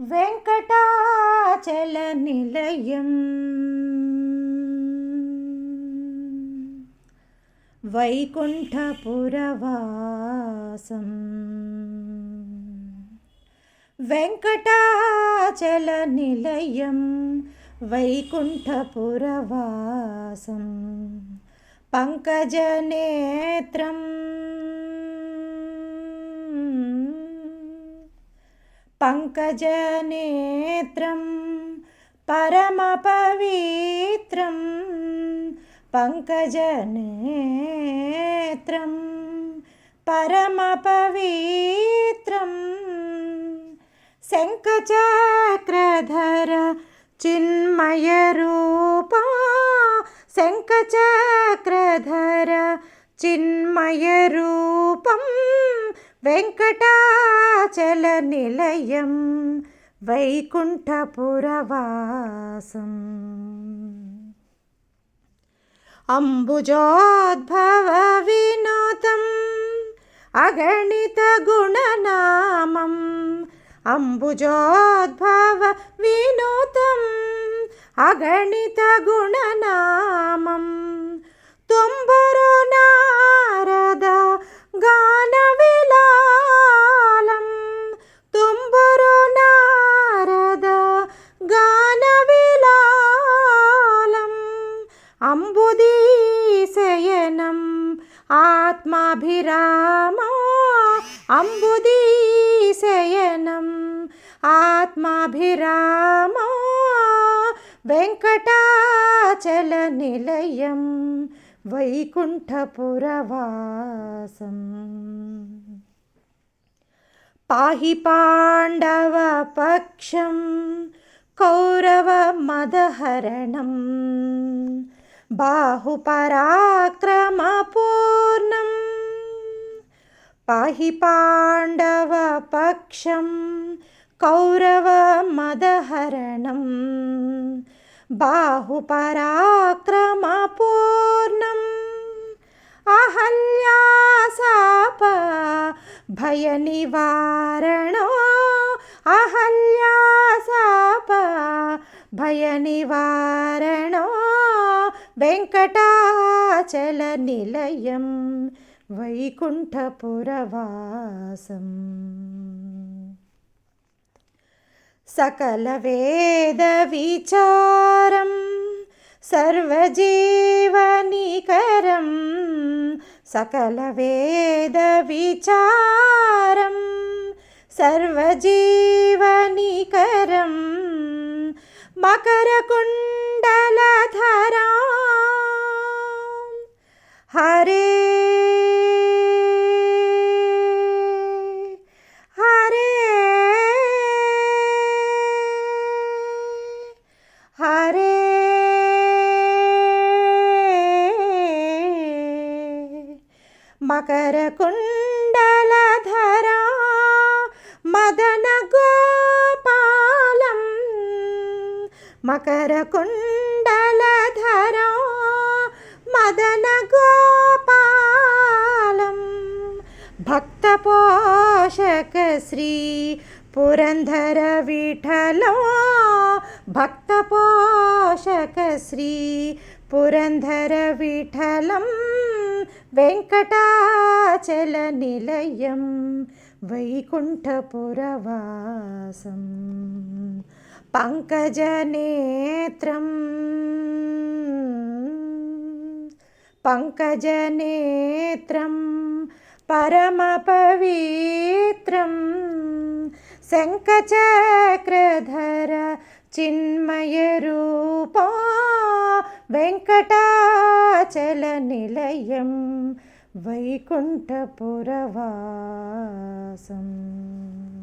వెంకటాచల నిలయం వైకుంఠపురవాసం. వెంకటాచల నిలయం వైకుంఠపురవాసం. పంకజనేత్రం पङ्कजनेत्रं परमपवित्रं पङ्कजनेत्रं परमपवित्रं शङ्खचक्रधर चिन्मयरूपा शङ्खचक्रधर వెంకటాచల నిలయం వైకుంఠపురవాసం. అంబుజోద్భవ వినోదం అగణిత గుణనామం అంబుజోద్భవ వినోదం అగణిత గుణనామం తుంబురు నారద आत्माभिरामो अम्बुदीशयनम् आत्माभिरामो वेङ्कटाचलनिलयं वैकुण्ठपुरवासम् पाहि पाण्डवपक्षं कौरवमदहरणम्। బాహుపరాక్రమపూర్ణం పాహి పాండవపక్షం కౌరవమదహరణం బాహుపరాక్రమపూర్ణం అహల్యాసాప భయనివారణో అహల్యాసాప భయనివారణో వెంకటాచలనిలయం వైకుంఠపురవాసం सकलवेदविचारं सर्वजीवनिकरं सकलवेदविचारं सर्वजीवनिकरं മകരകുണ്ടലധരാ. ഹരേ ഹരേ ഹരേ. മകരകുണ്ടലധ మకర కుండలధరం మదన గోపాలం. భక్త పోషక శ్రీ పురంధర విఠలో భక్త పోషక శ్రీ పురంధర విఠలం వెంకటాచల నిలయం వైకుంఠపురవాసం. పంకజనేత్రం. పంకజనేత్రం పరమపవిత్రం. శంఖచక్రధర చిన్మయరూపా వెంకటాచలనిలయం వైకుంఠపురవాసం.